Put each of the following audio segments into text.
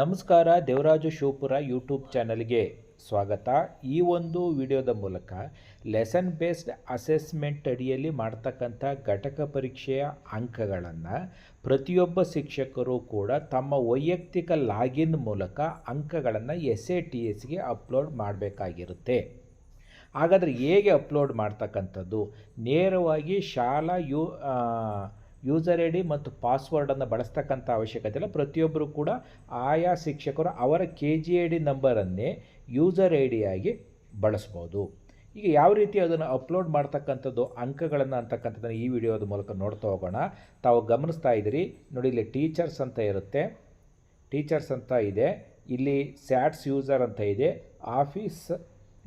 ನಮಸ್ಕಾರ ದೇವರಾಜು ಶಿವಪುರ ಯೂಟ್ಯೂಬ್ ಚಾನಲ್ಗೆ ಸ್ವಾಗತ. ಈ ಒಂದು ವಿಡಿಯೋದ ಮೂಲಕ ಲೆಸನ್ ಬೇಸ್ಡ್ ಅಸೆಸ್ಮೆಂಟ್ ಅಡಿಯಲ್ಲಿ ಮಾಡ್ತಕ್ಕಂಥ ಘಟಕ ಪರೀಕ್ಷೆಯ ಅಂಕಗಳನ್ನು ಪ್ರತಿಯೊಬ್ಬ ಶಿಕ್ಷಕರು ಕೂಡ ತಮ್ಮ ವೈಯಕ್ತಿಕ ಲಾಗಿನ್ ಮೂಲಕ ಅಂಕಗಳನ್ನು ಎಸ್ ಎ ಟಿ ಎಸ್ಗೆ ಅಪ್ಲೋಡ್ ಮಾಡಬೇಕಾಗಿರುತ್ತೆ. ಹಾಗಾದರೆ ಹೇಗೆ ಅಪ್ಲೋಡ್ ಮಾಡ್ತಕ್ಕಂಥದ್ದು? ನೇರವಾಗಿ ಶಾಲಾ ಯು ಯೂಸರ್ ಐ ಡಿ ಮತ್ತು ಪಾಸ್ವರ್ಡನ್ನು ಬಳಸ್ತಕ್ಕಂಥ ಅವಶ್ಯಕತೆ ಇಲ್ಲ ಪ್ರತಿಯೊಬ್ಬರು ಕೂಡ ಆಯಾ ಶಿಕ್ಷಕರು ಅವರ ಕೆ ಜಿ ಐ ಡಿ ನಂಬರನ್ನೇ ಯೂಸರ್ ಐ ಡಿಯಾಗಿ ಬಳಸ್ಬೋದು. ಈಗ ಯಾವ ರೀತಿ ಅದನ್ನು ಅಪ್ಲೋಡ್ ಮಾಡ್ತಕ್ಕಂಥದ್ದು, ಅಂಕಗಳನ್ನು ಅಂತಕ್ಕಂಥದ್ದನ್ನು ಈ ವಿಡಿಯೋದ ಮೂಲಕ ನೋಡ್ತಾ ಹೋಗೋಣ. ತಾವು ಗಮನಿಸ್ತಾ ಇದ್ದೀರಿ. ನೋಡಿ, ಇಲ್ಲಿ ಟೀಚರ್ಸ್ ಅಂತ ಇರುತ್ತೆ. ಟೀಚರ್ಸ್ ಅಂತ ಇದೆ. ಇಲ್ಲಿ ಸ್ಯಾಟ್ಸ್ ಯೂಸರ್ ಅಂತ ಇದೆ. Office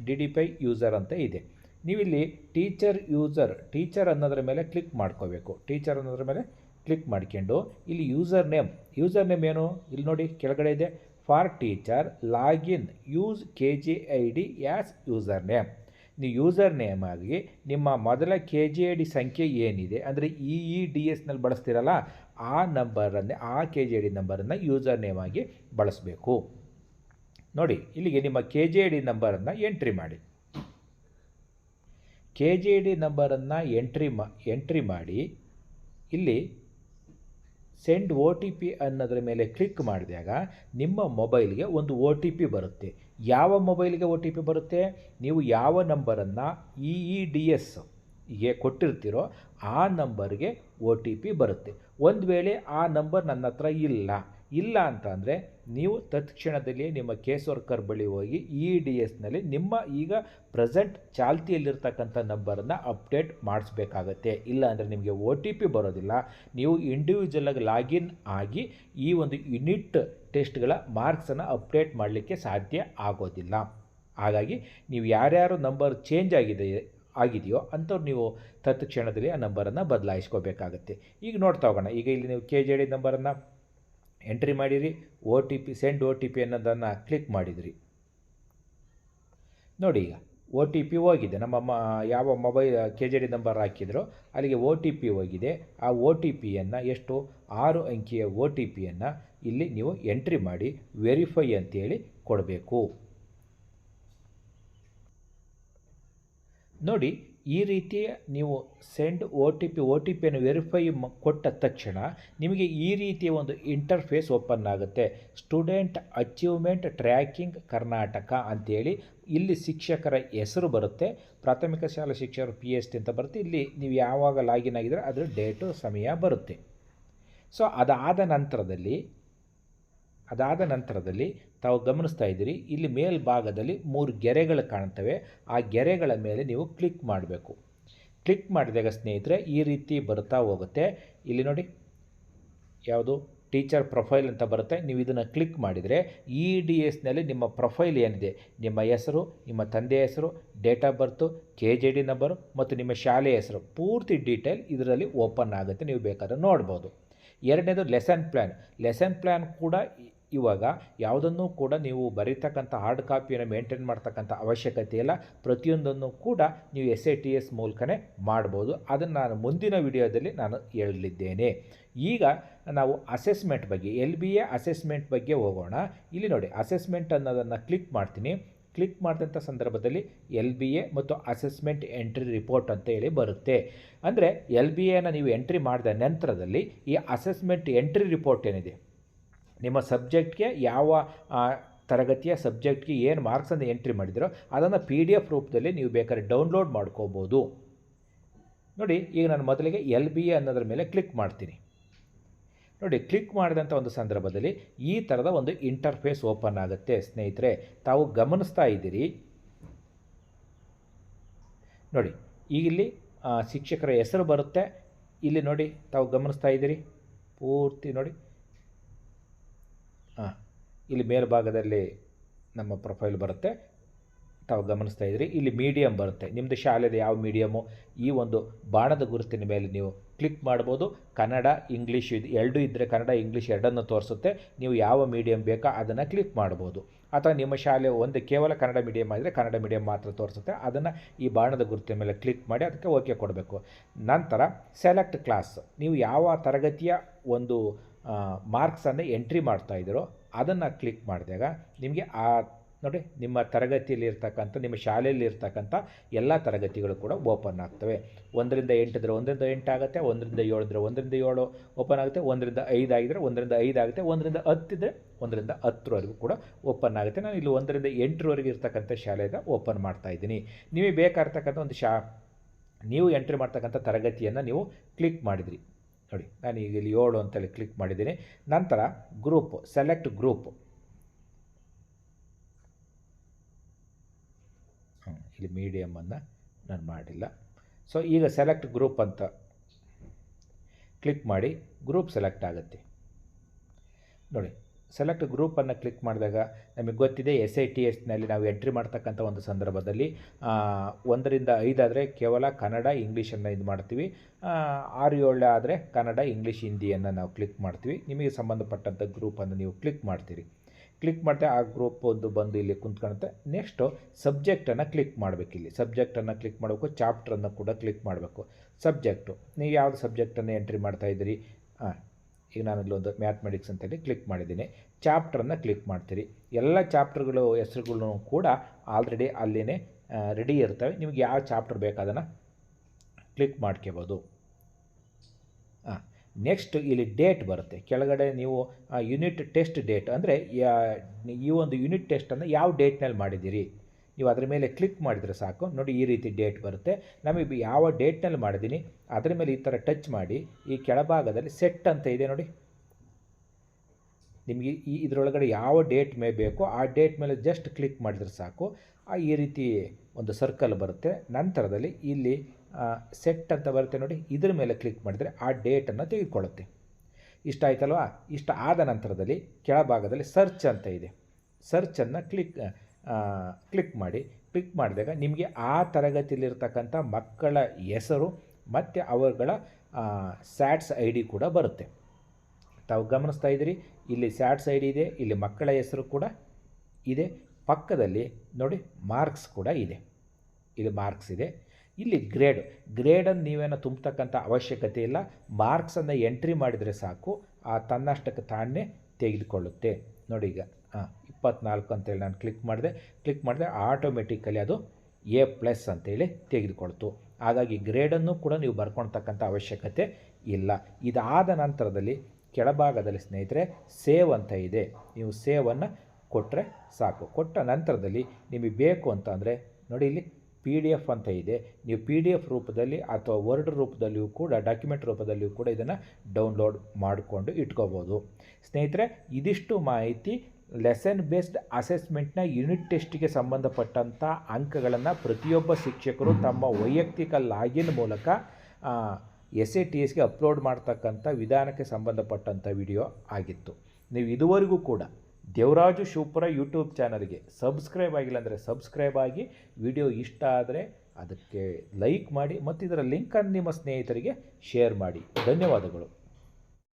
D D P I user ಅಂತ ಇದೆ. ನೀವಿಲ್ಲಿ ಟೀಚರ್ ಯೂಸರ್ ಟೀಚರ್ ಅನ್ನೋದ್ರ ಮೇಲೆ ಕ್ಲಿಕ್ ಮಾಡ್ಕೋಬೇಕು. ಟೀಚರ್ ಅನ್ನೋದ್ರ ಮೇಲೆ ಕ್ಲಿಕ್ ಮಾಡ್ಕೊಂಡು, ಇಲ್ಲಿ ಯೂಸರ್ ನೇಮ್ ಯೂಸರ್ ನೇಮ್ ಏನು? ಇಲ್ಲಿ ನೋಡಿ, ಕೆಳಗಡೆ ಇದೆ. For teacher login use K G I D as user name ನೀವು ಯೂಸರ್ ನೇಮ್ ಆಗಿ ನಿಮ್ಮ ಮೊದಲ ಕೆ ಜಿ ಐ ಡಿ ಸಂಖ್ಯೆ ಏನಿದೆ, ಅಂದರೆ ಇ ಇ ಡಿ ಎಸ್ನಲ್ಲಿ ಬಳಸ್ತಿರಲ್ಲ, ಆ ನಂಬರನ್ನೇ ಆ ಕೆ ಜಿ ಐ ಡಿ ನಂಬರನ್ನು ಯೂಸರ್ ನೇಮ್ ಆಗಿ ಬಳಸಬೇಕು. ನೋಡಿ, ಇಲ್ಲಿಗೆ ನಿಮ್ಮ ಕೆ ಜಿ ಐ ಡಿ ನಂಬರನ್ನು ಎಂಟ್ರಿ ಮಾಡಿ. ಕೆ ಜಿ ಡಿ ನಂಬರನ್ನು ಎಂಟ್ರಿ ಮಾ, ಎಂಟ್ರಿ ಮಾಡಿ, ಇಲ್ಲಿ ಸೆಂಡ್ ಒ ಟಿ ಪಿ ಅನ್ನೋದ್ರ ಮೇಲೆ ಕ್ಲಿಕ್ ಮಾಡಿದಾಗ ನಿಮ್ಮ ಮೊಬೈಲ್ಗೆ ಒಂದು ಒ ಟಿ ಪಿ ಬರುತ್ತೆ. ಯಾವ ಮೊಬೈಲ್ಗೆ ಒ ಟಿ ಪಿ ಬರುತ್ತೆ? ನೀವು ಯಾವ ನಂಬರನ್ನು ಇ ಇ ಡಿ ಎಸ್ಗೆ ಕೊಟ್ಟಿರ್ತೀರೋ ಆ ನಂಬರ್ಗೆ ಒ ಟಿ ಪಿ ಬರುತ್ತೆ. ಒಂದು ವೇಳೆ ಆ ನಂಬರ್ ನನ್ನ ಹತ್ರ ಇಲ್ಲ ಇಲ್ಲ ಅಂತ ಅಂದರೆ ನೀವು ತತ್ಕ್ಷಣದಲ್ಲಿ ನಿಮ್ಮ ಕೇಸ್ ವರ್ಕರ್ ಬಳಿ ಹೋಗಿ ಇ ಡಿ ಎಸ್ನಲ್ಲಿ ನಿಮ್ಮ ಈಗ ಪ್ರೆಸೆಂಟ್ ಚಾಲ್ತಿಯಲ್ಲಿರ್ತಕ್ಕಂಥ ನಂಬರನ್ನು ಅಪ್ಡೇಟ್ ಮಾಡಿಸ್ಬೇಕಾಗತ್ತೆ. ಇಲ್ಲ ಅಂದರೆ ನಿಮಗೆ ಒ ಟಿ ಪಿ ಬರೋದಿಲ್ಲ. ನೀವು ಇಂಡಿವಿಜುವಲಾಗಿ ಲಾಗಿನ್ ಆಗಿ ಈ ಒಂದು ಯುನಿಟ್ ಟೆಸ್ಟ್ಗಳ ಮಾರ್ಕ್ಸನ್ನು ಅಪ್ಡೇಟ್ ಮಾಡಲಿಕ್ಕೆ ಸಾಧ್ಯ ಆಗೋದಿಲ್ಲ. ಹಾಗಾಗಿ ನೀವು ಯಾರ್ಯಾರು ನಂಬರ್ ಚೇಂಜ್ ಆಗಿದೆ, ಆಗಿದೆಯೋ ಅಂಥವ್ರು ನೀವು ತತ್ಕ್ಷಣದಲ್ಲಿ ಆ ನಂಬರನ್ನು ಬದಲಾಯಿಸ್ಕೋಬೇಕಾಗತ್ತೆ. ಈಗ ನೋಡ್ತಾ ಹೋಗೋಣ. ಈಗ ಇಲ್ಲಿ ನೀವು ಕೆ ಜೆ ಡಿ ನಂಬರನ್ನು ಎಂಟ್ರಿ ಮಾಡಿರಿ O T P send O T P ಅನ್ನೋದನ್ನು ಕ್ಲಿಕ್ ಮಾಡಿದಿರಿ. ನೋಡಿ ಈಗ ಒ ಟಿ ಪಿ ಹೋಗಿದೆ. ನಮ್ಮ ಮ, ಯಾವ mobile K J D number ಹಾಕಿದ್ರೋ, ಅಲ್ಲಿಗೆ ಒ ಟಿ ಪಿ ಹೋಗಿದೆ. ಆ ಒ ಟಿ ಪಿಯನ್ನು ಎಷ್ಟು? ಆರು ಅಂಕಿಯ ಒ ಟಿ ಪಿಯನ್ನು ಇಲ್ಲಿ ನೀವು ಎಂಟ್ರಿ ಮಾಡಿ ವೆರಿಫೈ ಅಂತೇಳಿ ಕೊಡಬೇಕು. ನೋಡಿ ಈ ರೀತಿ ನೀವು send O T P O T ಪಿಯನ್ನು ವೆರಿಫೈ ಕೊಟ್ಟ ತಕ್ಷಣ ನಿಮಗೆ ಈ ರೀತಿಯ ಒಂದು ಇಂಟರ್ಫೇಸ್ ಓಪನ್ ಆಗುತ್ತೆ. ಸ್ಟೂಡೆಂಟ್ ಅಚೀವ್ಮೆಂಟ್ ಟ್ರ್ಯಾಕಿಂಗ್ ಕರ್ನಾಟಕ ಅಂತೇಳಿ ಇಲ್ಲಿ ಶಿಕ್ಷಕರ ಹೆಸರು ಬರುತ್ತೆ. ಪ್ರಾಥಮಿಕ ಶಾಲಾ ಶಿಕ್ಷಕರು ಪಿ ಎಸ್ ಟಿ ಅಂತ ಬರುತ್ತೆ. ಇಲ್ಲಿ ನೀವು ಯಾವಾಗ ಲಾಗಿನ್ ಆಗಿದ್ರೆ ಅದರ ಡೇಟು ಸಮಯ ಬರುತ್ತೆ. ಸೊ ಅದಾದ ನಂತರದಲ್ಲಿ ಅದಾದ ನಂತರದಲ್ಲಿ ತಾವು ಗಮನಿಸ್ತಾ ಇದ್ದೀರಿ, ಇಲ್ಲಿ ಮೇಲ್ಭಾಗದಲ್ಲಿ ಮೂರು ಗೆರೆಗಳು ಕಾಣ್ತವೆ. ಆ ಗೆರೆಗಳ ಮೇಲೆ ನೀವು ಕ್ಲಿಕ್ ಮಾಡಬೇಕು. ಕ್ಲಿಕ್ ಮಾಡಿದಾಗ ಸ್ನೇಹಿತರೆ, ಈ ರೀತಿ ಬರ್ತಾ ಹೋಗುತ್ತೆ. ಇಲ್ಲಿ ನೋಡಿ, ಯಾವುದು? ಟೀಚರ್ ಪ್ರೊಫೈಲ್ ಅಂತ ಬರುತ್ತೆ. ನೀವು ಇದನ್ನು ಕ್ಲಿಕ್ ಮಾಡಿದರೆ ಇ ಡಿ ಎಸ್ನಲ್ಲಿ ನಿಮ್ಮ ಪ್ರೊಫೈಲ್ ಏನಿದೆ? ನಿಮ್ಮ ಹೆಸರು, ನಿಮ್ಮ ತಂದೆಯ ಹೆಸರು, date of birth, K J D number ಮತ್ತು ನಿಮ್ಮ ಶಾಲೆಯ ಹೆಸರು. ಪೂರ್ತಿ ಡೀಟೇಲ್ ಇದರಲ್ಲಿ ಓಪನ್ ಆಗುತ್ತೆ. ನೀವು ಬೇಕಾದ್ರೆ ನೋಡ್ಬೋದು. ಎರಡನೇದು ಲೆಸನ್ ಪ್ಲ್ಯಾನ್ ಲೆಸನ್ ಪ್ಲ್ಯಾನ್ ಕೂಡ ಇವಾಗ ಯಾವುದನ್ನು ಕೂಡ ನೀವು ಬರೀತಕ್ಕಂಥ ಹಾರ್ಡ್ ಕಾಪಿಯನ್ನು ಮೇಂಟೈನ್ ಮಾಡ್ತಕ್ಕಂಥ ಅವಶ್ಯಕತೆ ಇಲ್ಲ. ಪ್ರತಿಯೊಂದನ್ನು ಕೂಡ ನೀವು ಎಸ್ ಎ ಟಿ ಎಸ್ ಮೂಲಕನೇ ಮಾಡ್ಬೋದು. ಅದನ್ನು ನಾನು ಮುಂದಿನ ವಿಡಿಯೋದಲ್ಲಿ ನಾನು ಹೇಳಲಿದ್ದೇನೆ ಈಗ ನಾವು ಅಸೆಸ್ಮೆಂಟ್ ಬಗ್ಗೆ ಎಲ್ ಬಿ ಎ ಅಸೆಸ್ಮೆಂಟ್ ಬಗ್ಗೆ ಹೋಗೋಣ. ಇಲ್ಲಿ ನೋಡಿ ಅಸೆಸ್ಮೆಂಟ್ ಅನ್ನೋದನ್ನು ಕ್ಲಿಕ್ ಮಾಡ್ತೀನಿ. ಕ್ಲಿಕ್ ಮಾಡಿದಂಥ ಸಂದರ್ಭದಲ್ಲಿ ಎಲ್ ಬಿ ಎ ಮತ್ತು ಅಸೆಸ್ಮೆಂಟ್ ಎಂಟ್ರಿ ರಿಪೋರ್ಟ್ ಅಂತ ಹೇಳಿ ಬರುತ್ತೆ. ಅಂದರೆ ಎಲ್ ಬಿ ಎನ ನೀವು ಎಂಟ್ರಿ ಮಾಡಿದ ನಂತರದಲ್ಲಿ ಈ ಅಸೆಸ್ಮೆಂಟ್ ಎಂಟ್ರಿ ರಿಪೋರ್ಟ್ ಏನಿದೆ? ನಿಮ್ಮ ಸಬ್ಜೆಕ್ಟ್ಗೆ ಯಾವ ತರಗತಿಯ ಸಬ್ಜೆಕ್ಟ್ಗೆ ಏನು ಮಾರ್ಕ್ಸನ್ನು ಎಂಟ್ರಿ ಮಾಡಿದಿರೋ ಅದನ್ನು ಪಿ ಡಿ ಎಫ್ ರೂಪದಲ್ಲಿ ನೀವು ಬೇಕಾದ್ರೆ ಡೌನ್ಲೋಡ್ ಮಾಡ್ಕೋಬೋದು. ನೋಡಿ, ಈಗ ನಾನು ಮೊದಲಿಗೆ ಎಲ್ ಬಿ ಎ ಅನ್ನೋದ್ರ ಮೇಲೆ ಕ್ಲಿಕ್ ಮಾಡ್ತೀನಿ. ನೋಡಿ ಕ್ಲಿಕ್ ಮಾಡಿದಂಥ ಒಂದು ಸಂದರ್ಭದಲ್ಲಿ ಈ ಥರದ ಒಂದು ಇಂಟರ್ಫೇಸ್ ಓಪನ್ ಆಗುತ್ತೆ. ಸ್ನೇಹಿತರೆ, ತಾವು ಗಮನಿಸ್ತಾ ಇದ್ದೀರಿ. ನೋಡಿ, ಇಲ್ಲಿ ಶಿಕ್ಷಕರ ಹೆಸರು ಬರುತ್ತೆ. ಇಲ್ಲಿ ನೋಡಿ, ತಾವು ಗಮನಿಸ್ತಾ ಇದ್ದೀರಿ. ಪೂರ್ತಿ ನೋಡಿ. ಹಾಂ ಇಲ್ಲಿ ಮೇಲ್ಭಾಗದಲ್ಲಿ ನಮ್ಮ ಪ್ರೊಫೈಲ್ ಬರುತ್ತೆ. ತಾವು ಗಮನಿಸ್ತಾ ಇದ್ದೀರಿ ಇಲ್ಲಿ ಮೀಡಿಯಮ್ ಬರುತ್ತೆ. ನಿಮ್ಮದು ಶಾಲೆಯ ಯಾವ ಮೀಡಿಯಮು ಈ ಒಂದು ಬಾಣದ ಗುರುತಿನ ಮೇಲೆ ನೀವು ಕ್ಲಿಕ್ ಮಾಡ್ಬೋದು. ಕನ್ನಡ ಇಂಗ್ಲೀಷ್ ಇದು ಎರಡೂ ಇದ್ದರೆ ಕನ್ನಡ ಇಂಗ್ಲೀಷ್ ಎರಡನ್ನು ತೋರಿಸುತ್ತೆ. ನೀವು ಯಾವ ಮೀಡಿಯಮ್ ಬೇಕೋ ಅದನ್ನು ಕ್ಲಿಕ್ ಮಾಡ್ಬೋದು. ಅಥವಾ ನಿಮ್ಮ ಶಾಲೆ ಒಂದು ಕೇವಲ ಕನ್ನಡ ಮೀಡಿಯಮ್ ಆದರೆ ಕನ್ನಡ ಮೀಡಿಯಮ್ ಮಾತ್ರ ತೋರಿಸುತ್ತೆ. ಅದನ್ನು ಈ ಬಾಣದ ಗುರುತಿನ ಮೇಲೆ ಕ್ಲಿಕ್ ಮಾಡಿ ಅದಕ್ಕೆ ಓಕೆ ಕೊಡಬೇಕು. ನಂತರ ಸೆಲೆಕ್ಟ್ ಕ್ಲಾಸ್ ನೀವು ಯಾವ ತರಗತಿಯ ಒಂದು ಮಾರ್ಕ್ಸನ್ನು ಎಂಟ್ರಿ ಮಾಡ್ತಾ ಇದ್ದೀರೋ ಅದನ್ನು ಕ್ಲಿಕ್ ಮಾಡಿದಾಗ ನಿಮಗೆ ಆ, ನೋಡಿ, ನಿಮ್ಮ ತರಗತಿಯಲ್ಲಿ ಇರ್ತಕ್ಕಂಥ ನಿಮ್ಮ ಶಾಲೆಯಲ್ಲಿ ಇರ್ತಕ್ಕಂಥ ಎಲ್ಲ ತರಗತಿಗಳು ಕೂಡ ಓಪನ್ ಆಗ್ತವೆ. ಒಂದರಿಂದ ಎಂಟಿದ್ರೆ ಒಂದರಿಂದ ಎಂಟು ಆಗುತ್ತೆ, ಒಂದರಿಂದ ಏಳಿದ್ರೆ ಒಂದರಿಂದ ಏಳು ಓಪನ್ ಆಗುತ್ತೆ, ಒಂದರಿಂದ ಐದು ಆಗಿದ್ರೆ ಒಂದರಿಂದ ಐದು ಆಗುತ್ತೆ, ಒಂದರಿಂದ ಹತ್ತಿದ್ರೆ ಒಂದರಿಂದ ಹತ್ತರವರೆಗೂ ಕೂಡ ಓಪನ್ ಆಗುತ್ತೆ. ನಾನು ಇಲ್ಲಿ ಒಂದರಿಂದ ಎಂಟರವರೆಗೆ ಇರ್ತಕ್ಕಂಥ ಶಾಲೆಯಿಂದ ಓಪನ್ ಮಾಡ್ತಾ ಇದ್ದೀನಿ. ನಿಮಗೆ ಬೇಕಾಗಿರ್ತಕ್ಕಂಥ ಒಂದು ಶಾ, ನೀವು ಎಂಟ್ರಿ ಮಾಡ್ತಕ್ಕಂಥ ತರಗತಿಯನ್ನು ನೀವು ಕ್ಲಿಕ್ ಮಾಡಿದ್ರಿ. ನೋಡಿ, ನಾನು ಈಗ ಇಲ್ಲಿ ಏಳು ಅಂತೇಳಿ ಕ್ಲಿಕ್ ಮಾಡಿದ್ದೀನಿ. ನಂತರ ಗ್ರೂಪ್ ಸೆಲೆಕ್ಟ್ ಗ್ರೂಪ್ ಇಲ್ಲಿ ಮೀಡಿಯಮನ್ನು ನಾನು ಮಾಡಿಲ್ಲ. ಸೊ ಈಗ ಸೆಲೆಕ್ಟ್ ಗ್ರೂಪ್ ಅಂತ ಕ್ಲಿಕ್ ಮಾಡಿ ಗ್ರೂಪ್ ಸೆಲೆಕ್ಟ್ ಆಗುತ್ತೆ. ನೋಡಿ ಸೆಲೆಕ್ಟ್ ಗ್ರೂಪನ್ನು ಕ್ಲಿಕ್ ಮಾಡಿದಾಗ ನಮಗೆ ಗೊತ್ತಿದೆ ಎಸ್ ಐ ಟಿ ಎಸ್ನಲ್ಲಿ ನಾವು ಎಂಟ್ರಿ ಮಾಡ್ತಕ್ಕಂಥ ಒಂದು ಸಂದರ್ಭದಲ್ಲಿ ಒಂದರಿಂದ ಐದಾದರೆ ಕೇವಲ ಕನ್ನಡ ಇಂಗ್ಲೀಷನ್ನು ಇದು ಮಾಡ್ತೀವಿ. ಆರು ಏಳು ಆದರೆ ಕನ್ನಡ ಇಂಗ್ಲೀಷ್ ಹಿಂದಿಯನ್ನು ನಾವು ಕ್ಲಿಕ್ ಮಾಡ್ತೀವಿ. ನಿಮಗೆ ಸಂಬಂಧಪಟ್ಟಂಥ ಗ್ರೂಪನ್ನು ನೀವು ಕ್ಲಿಕ್ ಮಾಡ್ತೀರಿ. ಕ್ಲಿಕ್ ಮಾಡಿದೆ ಆ ಗ್ರೂಪ್ ಒಂದು ಬಂದು ಇಲ್ಲಿ ಕುಂತ್ಕೊಳುತ್ತೆ ನೆಕ್ಸ್ಟು ಸಬ್ಜೆಕ್ಟನ್ನು ಕ್ಲಿಕ್ ಮಾಡಬೇಕು ಇಲ್ಲಿ. ಸಬ್ಜೆಕ್ಟನ್ನು ಕ್ಲಿಕ್ ಮಾಡಬೇಕು ಚಾಪ್ಟ್ರನ್ನು ಕೂಡ ಕ್ಲಿಕ್ ಮಾಡಬೇಕು. ಸಬ್ಜೆಕ್ಟು ನೀವು ಯಾವುದು ಸಬ್ಜೆಕ್ಟನ್ನು ಎಂಟ್ರಿ ಮಾಡ್ತಾಯಿದ್ದೀರಿ ಹಾಂ ಈಗ ನಾನು ಇಲ್ಲೊಂದು ಮ್ಯಾಥಮೆಟಿಕ್ಸ್ ಅಂತೇಳಿ ಕ್ಲಿಕ್ ಮಾಡಿದ್ದೀನಿ. ಚಾಪ್ಟ್ರನ್ನು ಕ್ಲಿಕ್ ಮಾಡ್ತೀರಿ. ಎಲ್ಲ ಚಾಪ್ಟರ್ಗಳು ಹೆಸರುಗಳು ಕೂಡ ಆಲ್ರೆಡಿ ಅಲ್ಲಿನೇ ರೆಡಿ ಇರ್ತವೆ. ನಿಮಗೆ ಯಾವ ಚಾಪ್ಟರ್ ಬೇಕು ಅದನ್ನು ಕ್ಲಿಕ್ ಮಾಡ್ಕೋಬೋದು. ಹಾಂ ನೆಕ್ಸ್ಟ್ ಇಲ್ಲಿ ಡೇಟ್ ಬರುತ್ತೆ. ಕೆಳಗಡೆ ನೀವು ಯೂನಿಟ್ ಟೆಸ್ಟ್ ಡೇಟ್ ಅಂದರೆ ಈ ಒಂದು ಯೂನಿಟ್ ಟೆಸ್ಟನ್ನು ಯಾವ ಡೇಟ್ನಲ್ಲಿ ಮಾಡಿದ್ದೀರಿ? ನೀವು ಅದರ ಮೇಲೆ ಕ್ಲಿಕ್ ಮಾಡಿದರೆ ಸಾಕು. ನೋಡಿ ಈ ರೀತಿ ಡೇಟ್ ಬರುತ್ತೆ. ನಮಗೆ ಯಾವ ಡೇಟ್ನಲ್ಲಿ ಮಾಡಿದ್ದೀನಿ ಅದರ ಮೇಲೆ ಈ ಥರ ಟಚ್ ಮಾಡಿ, ಈ ಕೆಳಭಾಗದಲ್ಲಿ ಸೆಟ್ ಅಂತ ಇದೆ ನೋಡಿ. ನಿಮಗೆ ಈ ಇದರೊಳಗಡೆ ಯಾವ ಡೇಟ್ ಮೇ ಬೇಕೋ ಆ ಡೇಟ್ ಮೇಲೆ ಜಸ್ಟ್ ಕ್ಲಿಕ್ ಮಾಡಿದರೆ ಸಾಕು. ಆ ಈ ರೀತಿ ಒಂದು ಸರ್ಕಲ್ ಬರುತ್ತೆ. ನಂತರದಲ್ಲಿ ಇಲ್ಲಿ ಸೆಟ್ ಅಂತ ಬರುತ್ತೆ ನೋಡಿ. ಇದರ ಮೇಲೆ ಕ್ಲಿಕ್ ಮಾಡಿದರೆ ಆ ಡೇಟನ್ನು ತೆಗೆದುಕೊಳ್ಳುತ್ತೆ. ಇಷ್ಟ ಆಯ್ತಲ್ವಾ? ಇಷ್ಟ ಆದ ನಂತರದಲ್ಲಿ ಕೆಳಭಾಗದಲ್ಲಿ ಸರ್ಚ್ ಅಂತ ಇದೆ. ಸರ್ಚನ್ನು ಕ್ಲಿಕ್ ಕ್ಲಿಕ್ ಮಾಡಿ. ಕ್ಲಿಕ್ ಮಾಡಿದಾಗ ನಿಮಗೆ ಆ ತರಗತಿಯಲ್ಲಿರ್ತಕ್ಕಂಥ ಮಕ್ಕಳ ಹೆಸರು ಮತ್ತು ಅವರುಗಳ ಸ್ಯಾಟ್ಸ್ ಐ ಡಿ ಕೂಡ ಬರುತ್ತೆ. ತಾವು ಗಮನಿಸ್ತಾ ಇದ್ದೀರಿ? ಇಲ್ಲಿ ಸ್ಯಾಟ್ಸ್ ಐ ಡಿ ಇದೆ, ಇಲ್ಲಿ ಮಕ್ಕಳ ಹೆಸರು ಕೂಡ ಇದೆ. ಪಕ್ಕದಲ್ಲಿ ನೋಡಿ ಮಾರ್ಕ್ಸ್ ಕೂಡ ಇದೆ. ಇಲ್ಲಿ ಮಾರ್ಕ್ಸ್ ಇದೆ. ಇಲ್ಲಿ ಗ್ರೇಡ್ ಗ್ರೇಡನ್ನು ನೀವೇನೋ ತುಂಬತಕ್ಕಂಥ ಅವಶ್ಯಕತೆ ಇಲ್ಲ. ಮಾರ್ಕ್ಸನ್ನು ಎಂಟ್ರಿ ಮಾಡಿದರೆ ಸಾಕು. ಆ ತನ್ನಷ್ಟಕ್ಕೆ ತಾನೇ ತೆಗೆದುಕೊಳ್ಳುತ್ತೆ. ನೋಡಿ ಈಗ ಇಪ್ಪತ್ನಾಲ್ಕು ಅಂತೇಳಿ ನಾನು ಕ್ಲಿಕ್ ಮಾಡಿದೆ. ಕ್ಲಿಕ್ ಮಾಡಿದೆ ಆಟೋಮೆಟಿಕಲಿ ಅದು ಎ ಪ್ಲಸ್ ಅಂತೇಳಿ ತೆಗೆದುಕೊಳ್ತು ಹಾಗಾಗಿ ಗ್ರೇಡನ್ನು ಕೂಡ ನೀವು ಬರ್ಕೊಳ್ತಕ್ಕಂಥ ಅವಶ್ಯಕತೆ ಇಲ್ಲ. ಇದಾದ ನಂತರದಲ್ಲಿ ಕೆಳಭಾಗದಲ್ಲಿ ಸ್ನೇಹಿತರೆ ಸೇವ್ ಅಂತ ಇದೆ. ನೀವು ಸೇವನ್ನು ಕೊಟ್ಟರೆ ಸಾಕು. ಕೊಟ್ಟ ನಂತರದಲ್ಲಿ ನಿಮಗೆ ಬೇಕು ಅಂತ ಅಂದರೆ ನೋಡಿ ಇಲ್ಲಿ ಪಿ ಡಿ ಎಫ್ ಅಂತ ಇದೆ. ನೀವು ಪಿ ಡಿ ಎಫ್ ರೂಪದಲ್ಲಿ ಅಥವಾ ವರ್ಡ್ ರೂಪದಲ್ಲಿಯೂ ಕೂಡ ಡಾಕ್ಯುಮೆಂಟ್ ರೂಪದಲ್ಲಿಯೂ ಕೂಡ ಇದನ್ನು ಡೌನ್ಲೋಡ್ ಮಾಡಿಕೊಂಡು ಇಟ್ಕೋಬೋದು. ಸ್ನೇಹಿತರೆ, ಇದಿಷ್ಟು ಮಾಹಿತಿ ಲೆಸನ್ ಬೇಸ್ಡ್ ಅಸೆಸ್ಮೆಂಟ್ನ ಯೂನಿಟ್ ಟೆಸ್ಟಿಗೆ ಸಂಬಂಧಪಟ್ಟಂಥ ಅಂಕಗಳನ್ನು ಪ್ರತಿಯೊಬ್ಬ ಶಿಕ್ಷಕರು ತಮ್ಮ ವೈಯಕ್ತಿಕ ಲಾಗಿನ್ ಮೂಲಕ ಎಸ್ ಎ ಟಿ ಎಸ್ಗೆ ಅಪ್ಲೋಡ್ ಮಾಡ್ತಕ್ಕಂಥ ವಿಧಾನಕ್ಕೆ ಸಂಬಂಧಪಟ್ಟಂಥ ವಿಡಿಯೋ ಆಗಿತ್ತು. ನೀವು ಇದುವರೆಗೂ ಕೂಡ ದೇವರಾಜು ಶಿವಪುರ ಯೂಟ್ಯೂಬ್ ಚಾನಲ್ಗೆ ಸಬ್ಸ್ಕ್ರೈಬ್ ಆಗಿಲ್ಲ ಅಂದರೆ ಸಬ್ಸ್ಕ್ರೈಬ್ ಆಗಿ, ವಿಡಿಯೋ ಇಷ್ಟ ಆದರೆ ಅದಕ್ಕೆ ಲೈಕ್ ಮಾಡಿ ಮತ್ತು ಇದರ ಲಿಂಕನ್ನು ನಿಮ್ಮ ಸ್ನೇಹಿತರಿಗೆ ಶೇರ್ ಮಾಡಿ. ಧನ್ಯವಾದಗಳು.